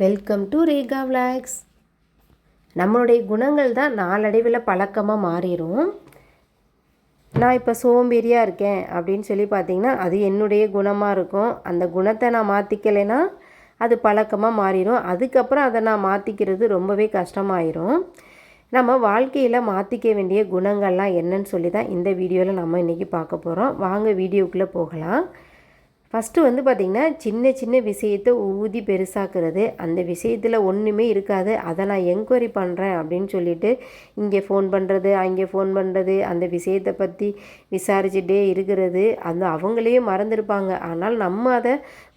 Welcome to Rekha vlogs நம்மளுடைய குணங்கள் தான் நாளடைவில் பழக்கமாக மாறிடும் நான் இப்போ சோம்பேறியாக இருக்கேன் அப்படின்னு சொல்லி பார்த்தீங்கன்னா அது என்னுடைய குணமாக இருக்கும். அந்த குணத்தை நான் மாற்றிக்கலைன்னா அது பழக்கமாக மாறிடும் அதுக்கப்புறம் அதை நான் மாற்றிக்கிறது ரொம்பவே கஷ்டமாயிரும். நம்ம வாழ்க்கையில் மாற்றிக்க வேண்டிய குணங்கள்லாம் என்னன்னு சொல்லி தான் இந்த வீடியோவில் நம்ம இன்றைக்கி பார்க்க போகிறோம் வாங்க வீடியோக்குள்ளே போகலாம். ஃபஸ்ட்டு வந்து பார்த்திங்கன்னா சின்ன சின்ன விஷயத்தை ஊதி பெருசாக்குறது. அந்த விஷயத்தில் ஒன்றுமே இருக்காது. அதை நான் என்கொயரி பண்ணுறேன் அப்படின்னு சொல்லிட்டு இங்கே ஃபோன் பண்ணுறது அங்கே ஃபோன் பண்ணுறது அந்த விஷயத்தை பற்றி விசாரிச்சுட்டே இருக்கிறது. அந்த அவங்களே மறந்துருப்பாங்க. ஆனால் நம்ம அதை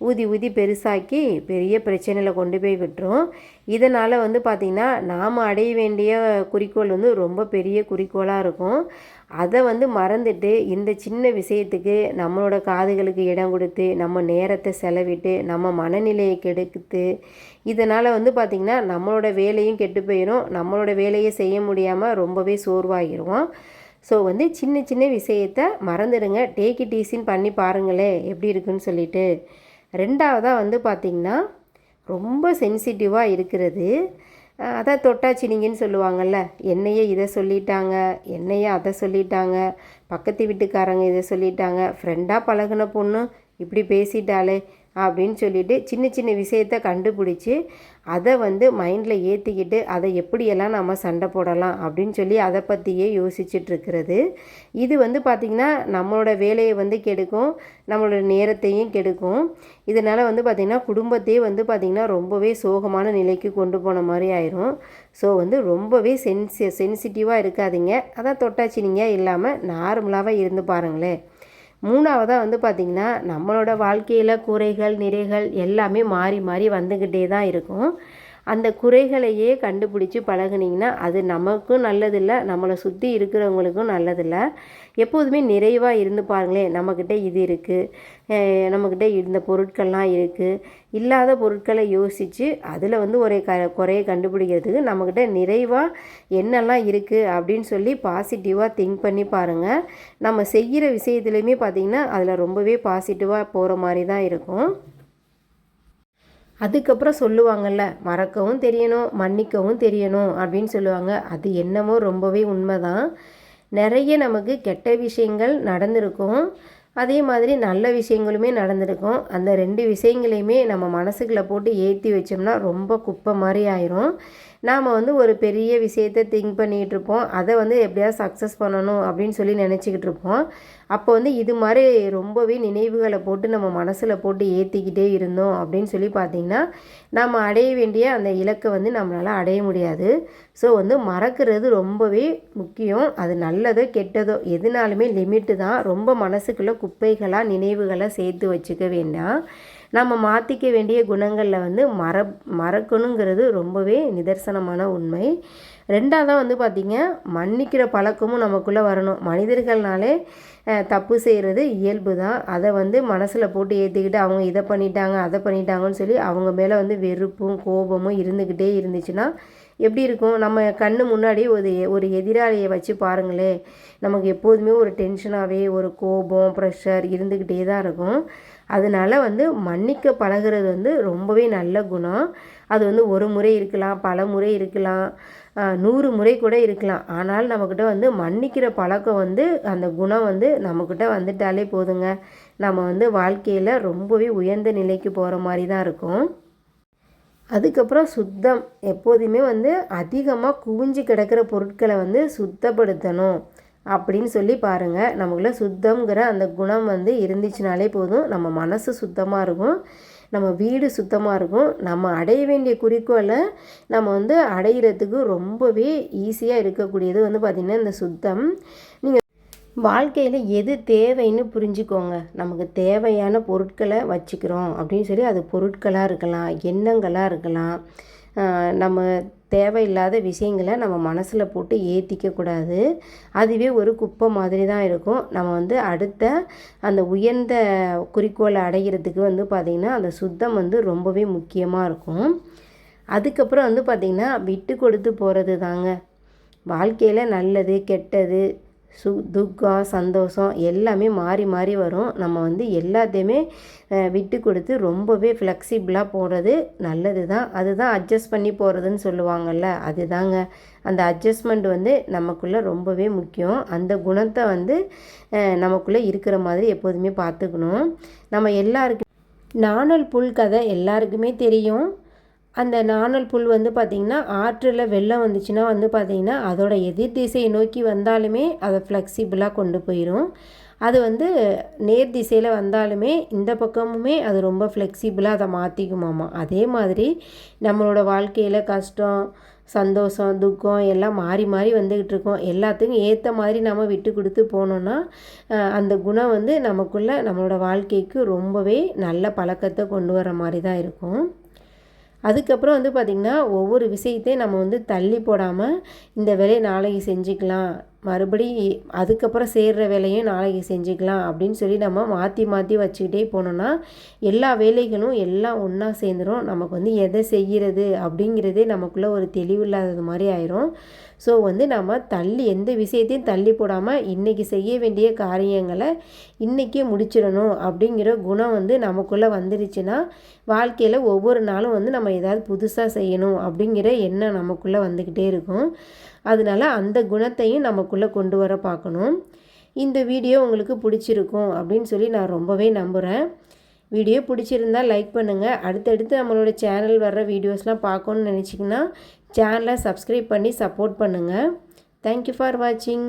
ஊதி ஊதி பெருசாக்கி பெரிய பிரச்சனையில் கொண்டு போய் விட்டுரும் இதனால் வந்து பார்த்திங்கன்னா நாம் அடைய வேண்டிய குறிக்கோள் வந்து ரொம்ப பெரிய குறிக்கோளாக இருக்கும். அதை வந்து மறந்துட்டு இந்த சின்ன விஷயத்துக்கு நம்மளோட காதுகளுக்கு இடம் கொடுத்து நம்ம நேரத்தை செலவிட்டு நம்ம மனநிலையை கெடுத்து இதனால் வந்து பார்த்திங்கன்னா நம்மளோட வேலையும் கெட்டு போயிடும் நம்மளோட வேலையை செய்ய முடியாமல் ரொம்பவே சோர்வாகிடுவோம் ஸோ வந்து சின்ன சின்ன விஷயத்த மறந்துடுங்க. டேக் இட் ஈஸின்னு பண்ணி பாருங்களேன் எப்படி இருக்குன்னு சொல்லிட்டு. ரெண்டாவதாக வந்து பார்த்திங்கன்னா ரொம்ப சென்சிட்டிவாக இருக்கிறது. அதான் தொட்டாச்சினிங்கன்னு சொல்லுவாங்கள்ல என்னையே இதை சொல்லிட்டாங்க என்னையே அதை சொல்லிட்டாங்க பக்கத்து வீட்டுக்காரங்க இதை சொல்லிட்டாங்க ஃப்ரெண்டாக பழகுன பொண்ணு இப்படி பேசிட்டாலே அப்படின்னு சொல்லிட்டு சின்ன சின்ன விஷயத்த கண்டுபிடிச்சி அதை வந்து மைண்டில் ஏற்றிக்கிட்டு அதை எப்படியெல்லாம் நம்ம சண்டை போடலாம் அப்படின்னு சொல்லி அதை பற்றியே யோசிச்சுட்ருக்கிறது இது வந்து பார்த்திங்கன்னா நம்மளோட வேலையை வந்து கெடுக்கும் நம்மளோட நேரத்தையும் கெடுக்கும். இதனால் வந்து பார்த்திங்கன்னா குடும்பத்தையே வந்து பார்த்திங்கன்னா ரொம்பவே சோகமான நிலைக்கு கொண்டு போன மாதிரி ஆயிரும். ஸோ வந்து ரொம்பவே சென்சி சென்சிட்டிவாக இருக்காதீங்க. அதான் தொட்டாச்சினிங்க இல்லாமல் நார்மலாகவே இருந்து பாருங்களேன். மூணாவதாக வந்து பார்த்திங்கன்னா நம்மளோட வாழ்க்கையில் குறைகள் நிறைகள் எல்லாமே மாறி மாறி வந்துக்கிட்டே தான் இருக்கும். அந்த குறைகளையே கண்டுபிடிச்சி பழகுனீங்கன்னா அது நமக்கும் நல்லதில்லை நம்மளை சுற்றி இருக்கிறவங்களுக்கும் நல்லதில்லை. எப்போதுமே நிறைவாக இருந்து பாருங்களேன் நம்மக்கிட்ட இது இருக்குது நம்மக்கிட்ட இந்த பொருட்கள்லாம் இருக்குது இல்லாத பொருட்களை யோசித்து அதில் வந்து ஒரு க குறைய கண்டுபிடிக்கிறதுக்கு நம்மக்கிட்ட நிறைவாக என்னெல்லாம் இருக்குது அப்படின்னு சொல்லி பாசிட்டிவாக திங்க் பண்ணி பாருங்கள் நம்ம செய்கிற விஷயத்துலையுமே பார்த்திங்கன்னா அதில் ரொம்பவே பாசிட்டிவாக போகிற மாதிரி தான் இருக்கும். அதுக்கப்புறம் சொல்லுவாங்கள்ல மறக்கவும் தெரியணும் மன்னிக்கவும் தெரியணும் அப்படின்னு சொல்லுவாங்க. அது என்னமோ ரொம்பவே உண்மைதான். நிறைய நமக்கு கெட்ட விஷயங்கள் நடந்திருக்கும். அதே மாதிரி நல்ல விஷயங்களுமே நடந்திருக்கும். அந்த ரெண்டு விஷயங்களையுமே நம்ம மனசுக்குள்ளே போட்டு ஏற்றி வச்சோம்னா ரொம்ப குப்பை மாதிரி ஆயிரும். நாம் வந்து ஒரு பெரிய விஷயத்தை திங்க் பண்ணிகிட்டு இருப்போம் அதை வந்து எப்படியாவது சக்ஸஸ் பண்ணணும் அப்படின்னு சொல்லி நினச்சிக்கிட்டு இருப்போம். அப்போ வந்து இது மாதிரி ரொம்பவே நினைவுகளை போட்டு நம்ம மனசில் போட்டு ஏற்றிக்கிட்டே இருந்தோம் அப்படின்னு சொல்லி பார்த்திங்கன்னா நம்ம அடைய வேண்டிய அந்த இலக்கை வந்து நம்மளால் அடைய முடியாது. ஸோ வந்து மறக்கிறது ரொம்பவே முக்கியம். அது நல்லதோ கெட்டதோ எதுனாலுமே லிமிட்டு தான். ரொம்ப மனசுக்குள்ளே குப்பைகளாக நினைவுகளை சேர்த்து வச்சுக்க வேண்டாம். நம்ம மாற்றிக்க வேண்டிய குணங்களில் வந்து மற மறக்கணுங்கிறது ரொம்பவே நிதர்சனமான உண்மை. ரெண்டாவதாக வந்து பார்த்திங்க மன்னிக்கிற பழக்கமும் நமக்குள்ளே வரணும். மனிதர்கள்னாலே தப்பு செய்கிறது இயல்பு தான் அதை வந்து மனசில் போட்டு ஏற்றிக்கிட்டு அவங்க இதை பண்ணிட்டாங்க அதை பண்ணிட்டாங்கன்னு சொல்லி அவங்க மேலே வந்து வெறுப்பும் கோபமும் இருந்துக்கிட்டே இருந்துச்சுன்னா எப்படி இருக்கும்? நம்ம கண்ணு முன்னாடி ஒரு ஒரு எதிராளியை வச்சு பாருங்களேன் நமக்கு எப்போதுமே ஒரு டென்ஷனாகவே ஒரு கோபம் ப்ரெஷர் இருந்துக்கிட்டே தான் இருக்கும். அதனால வந்து மன்னிக்க பழகுறது வந்து ரொம்பவே நல்ல குணம். அது வந்து ஒரு முறை இருக்கலாம் பல முறை இருக்கலாம் நூறு முறை கூட இருக்கலாம். ஆனால் நம்மக்கிட்ட வந்து மன்னிக்கிற பழக்கம் வந்து அந்த குணம் வந்து நம்மக்கிட்ட வந்துட்டாலே போதுங்க. நம்ம வந்து வாழ்க்கையில் ரொம்பவே உயர்ந்த நிலைக்கு போகிற மாதிரி தான் இருக்கும். அதுக்கப்புறம் சுத்தம். எப்போதுமே வந்து அதிகமாக குவிஞ்சு கிடக்கிற பொருட்களை வந்து சுத்தப்படுத்தணும். அப்படின்னு சொல்லி பாருங்கள் நமக்குள்ள சுத்தம்ங்கிற அந்த குணம் வந்து இருந்துச்சுனாலே போதும். நம்ம மனசு சுத்தமாக இருக்கும். நம்ம வீடு சுத்தமாக இருக்கும். நம்ம அடைய வேண்டிய குறிக்கோளை நம்ம வந்து அடையிறதுக்கு ரொம்பவே ஈஸியாக இருக்கக்கூடியது வந்து பார்த்திங்கன்னா இந்த சுத்தம். நீங்கள் வாழ்க்கையில் எது தேவைன்னு புரிஞ்சுக்கோங்க. நமக்கு தேவையான பொருட்களை வச்சுக்கிறோம் அப்படின்னு சொல்லி அது பொருட்களாக இருக்கலாம் எண்ணங்களாக இருக்கலாம். நம்ம தேவையில்லாத விஷயங்களை நம்ம மனசில் போட்டு ஏற்றிக்க கூடாது அதுவே ஒரு குப்பை மாதிரி தான் இருக்கும். நம்ம வந்து அடுத்த அந்த உயர்ந்த குறிக்கோளை அடைகிறதுக்கு வந்து பார்த்திங்கன்னா அந்த சுத்தம் வந்து ரொம்பவே முக்கியமாக இருக்கும். அதுக்கப்புறம் வந்து பார்த்திங்கன்னா விட்டு கொடுத்து போகிறது தாங்க வாழ்க்கையில் நல்லது கெட்டது சு துக்கம் சந்தோஷம் எல்லாமே மாறி மாறி வரும். நம்ம வந்து எல்லாத்தையுமே விட்டு கொடுத்து ரொம்பவே ஃப்ளெக்சிபிளாக போகிறது நல்லது தான் அதுதான் அட்ஜஸ்ட் பண்ணி போகிறதுன்னு சொல்லுவாங்கள்ல அதுதாங்க. அந்த அட்ஜஸ்ட்மெண்ட் வந்து நமக்குள்ளே ரொம்பவே முக்கியம். அந்த குணத்தை வந்து நமக்குள்ளே இருக்கிற மாதிரி எப்போதுமே பார்த்துக்கணும். நம்ம எல்லாருக்கும் நாணல் புல் கதை எல்லாருக்குமே தெரியும். அந்த நாணல் புல் வந்து பார்த்திங்கன்னா ஆற்றில் வெள்ளம் வந்துச்சுன்னா வந்து பார்த்திங்கன்னா அதோட எதிர் திசையை நோக்கி வந்தாலுமே அதை ஃப்ளெக்சிபிளாக கொண்டு போயிடும் அது வந்து நேர் திசையில் வந்தாலுமே இந்த பக்கமுமே அது ரொம்ப ஃப்ளெக்சிபிளாக அதை மாற்றிக்குமாமா அதே மாதிரி நம்மளோட வாழ்க்கையில் கஷ்டம் சந்தோஷம் துக்கம் எல்லாம் மாறி மாறி வந்துக்கிட்டு இருக்கோம். எல்லாத்துக்கும் ஏற்ற மாதிரி நம்ம விட்டு கொடுத்து போனோன்னா அந்த குணம் வந்து நமக்குள்ளே நம்மளோட வாழ்க்கைக்கு ரொம்பவே நல்ல பழக்கத்தை கொண்டு வர மாதிரி தான் இருக்கும். அதுக்கப்புறம் வந்து பார்த்திங்கன்னா ஒவ்வொரு விஷயத்தையும் நம்ம வந்து தள்ளி போடாமல் இந்த வேலையை நாளைக்கு செஞ்சுக்கலாம். மறுபடி அதுக்கப்புறம் சேர்கிற வேலையும் நாளைக்கு செஞ்சுக்கலாம் அப்படின்னு சொல்லி நம்ம மாற்றி மாற்றி வச்சுக்கிட்டே போனோம்னா எல்லா வேலைகளும் எல்லாம் ஒன்றா சேர்ந்துடும் நமக்கு வந்து எதை செய்கிறது அப்படிங்கிறதே நமக்குள்ளே ஒரு தெளிவு இல்லாதது மாதிரி ஆயிரும். ஸோ வந்து நம்ம தள்ளி எந்த விஷயத்தையும் தள்ளி போடாமல் இன்றைக்கி செய்ய வேண்டிய காரியங்களை இன்றைக்கே முடிச்சிடணும் அப்படிங்கிற குணம் வந்து நமக்குள்ளே வந்துருச்சுன்னா வாழ்க்கையில் ஒவ்வொரு நாளும் வந்து நம்ம ஏதாவது புதுசாக செய்யணும் அப்படிங்கிற எண்ணம் நமக்குள்ளே வந்துக்கிட்டே இருக்கும். அதனால அந்த குணத்தையும் நமக்குள்ளே கொண்டு வர பார்க்கணும். இந்த வீடியோ உங்களுக்கு பிடிச்சிருக்கும் அப்படின்னு சொல்லி நான் ரொம்பவே நம்புகிறேன் வீடியோ பிடிச்சிருந்தா லைக் பண்ணுங்கள் அடுத்தடுத்து நம்மளோட சேனல் வர்ற வீடியோஸ்லாம் பார்க்கணுன்னு நினச்சிங்கன்னா சேனலை சப்ஸ்கிரைப் பண்ணி சப்போர்ட் பண்ணுங்கள் தேங்க்யூ ஃபார் வாட்சிங்